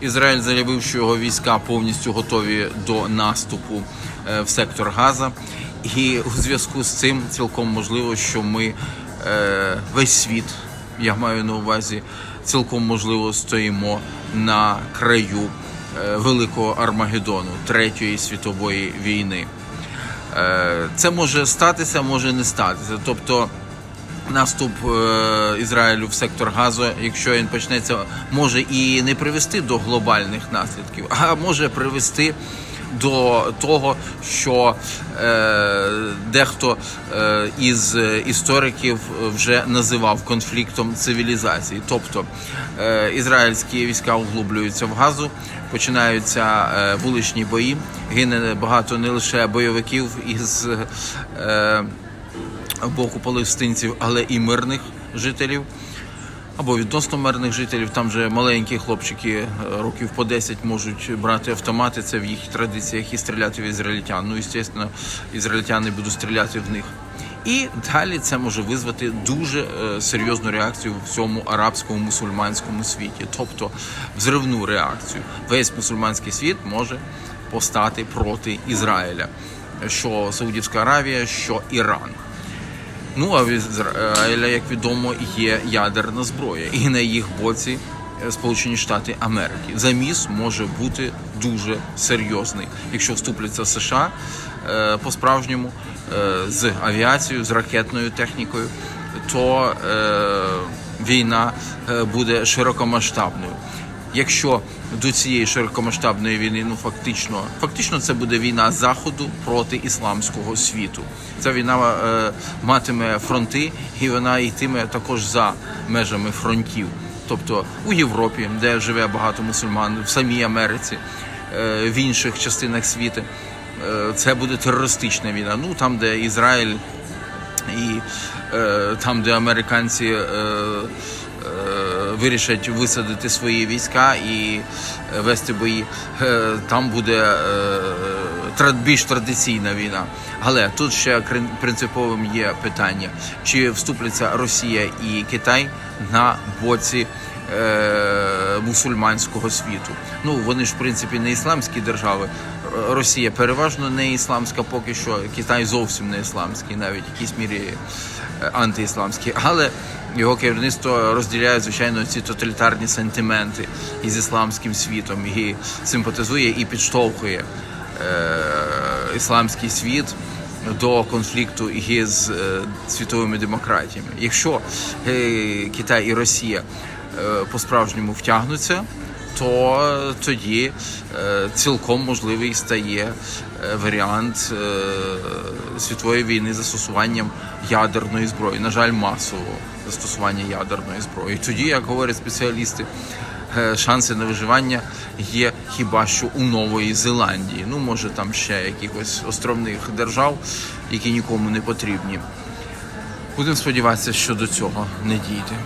Ізраїль заявив, що його війська повністю готові до наступу е, в сектор Газа. І у зв'язку з цим цілком можливо, що ми е, весь світ, я маю на увазі, цілком можливо стоїмо на краю е, великого Армагеддону Третьої світової війни. Це може статися, може не статися. Тобто наступ е, Ізраїлю в сектор Газу, якщо він почнеться, може і не привести до глобальних наслідків, а може привести до того, що е, дехто е, із істориків вже називав конфліктом цивілізацій. Тобто е, ізраїльські війська углублюються в газу, починаються е, вуличні бої, гине багато не лише бойовиків із. Е, боку палестинців, але і мирних жителів. Або відносно мирних жителів, там же маленькі хлопчики е, років по 10 можуть брати автомати. Це в їх традиціях і стріляти в ізраїльтян. Ну, звісно, ізраїльтяни будуть стріляти в них. І далі це може визвати дуже е, серйозну реакцію в всьому арабському мусульманському світі, тобто взривну реакцію. Весь мусульманський світ може постати проти Ізраїля, що Саудівська Аравія, що Іран. Ну а в Ізраїля, як відомо, є ядерна зброя, і на їх боці е, Сполучені Штати Америки. Заміс може бути дуже серйозний, якщо вступляться США е, по-справжньому е, з авіацією, з ракетною технікою, то війна буде широкомасштабною. Якщо до цієї широкомасштабної війни, ну фактично, фактично це буде війна заходу проти ісламського світу. Ця війна е, матиме фронти, і вона йтиме також за межами фронтів. Тобто у Європі, де живе багато мусульман, в самій Америці, е, в інших частинах світу. Е, це буде терористична війна. Ну там, де Ізраїль і е, там, де американці. Е, Вирішать висадити свої війська і е, вести бої. Е, Там буде е, більш традиційна війна. Але тут ще принциповим є питання: чи вступляться Росія і Китай на боці мусульманського світу? Ну вони ж в принципі не ісламські держави. Росія переважно не ісламська, поки що Китай зовсім не ісламський, навіть в якійсь мірі е, антиісламський. Але його керівництво розділяє звичайно ці тоталітарні сентименти із ісламським світом і симпатизує і підштовхує е, ісламський світ до конфлікту із е, світовими демократіями. Якщо е, Китай і Росія е, по-справжньому втягнуться, то е, тоді е, цілком можливий стає е, варіант світової війни застосуванням ядерної зброї. На жаль, масового застосування ядерної зброї. Тоді, як говорять спеціалісти, шанси на виживання є хіба що у Нової Зеландії. Ну, може, там ще якихось островних держав, які нікому не потрібні. Будемо сподіватися, що до цього не дійде.